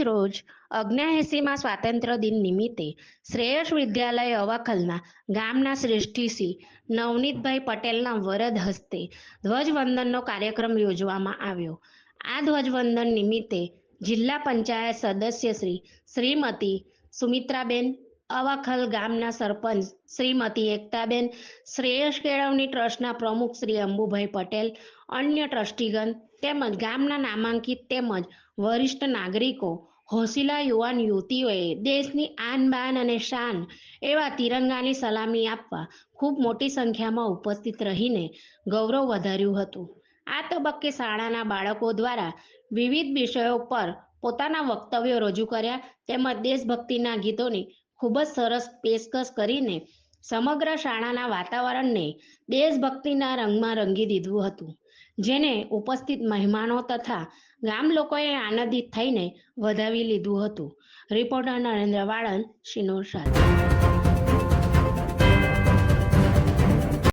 રોજ અગ્નેએસીમાં સ્વાતંત્ર્ય દિન નિમિત્તે શ્રેયસ વિદ્યાલય અવાખલના ગામના શ્રેષ્ઠીશ્રી નવનીતભાઈ પટેલના વરદ હસ્તે ધ્વજવંદનનો કાર્યક્રમ યોજવામાં આવ્યો. આ ધ્વજવંદન નિમિત્તે જિલ્લા પંચાયત સદસ્ય શ્રી શ્રીમતી સુમિત્રાબેન, અવાખલ ગામના સરપંચ શ્રીમતી એકતાબેન, શ્રેયસ કેળવણી ટ્રસ્ટના પ્રમુખ શ્રી અંબુભાઈ પટેલ, અન્ય ટ્રસ્ટીગણ તેમજ ગામના નામાંકિત તેમજ વરિષ્ઠ નાગરિકો હોશિલા યુવાન યુવતીઓએ દેશની આન બાન અને શાન એવા તિરંગાની સલામી આપવા ખૂબ મોટી સંખ્યામાં ઉપસ્થિત રહીને ગૌરવ વધાર્યું હતું. આ તબક્કે શાળાના બાળકો દ્વારા વિવિધ વિષયો પર પોતાના વક્તવ્યો રજૂ કર્યા તેમજ દેશભક્તિના ગીતોની ખૂબ જ સરસ પેશકશ કરીને સમગ્ર શાળાના વાતાવરણને દેશભક્તિના રંગમાં રંગી દીધું હતું, જેને ઉપસ્થિત મહેમાનો તથા ગામ લોકોએ આનંદિત થઈને વધાવી લીધું હતું. રિપોર્ટર નરેન્દ્ર વાળન શિનોર સાથે.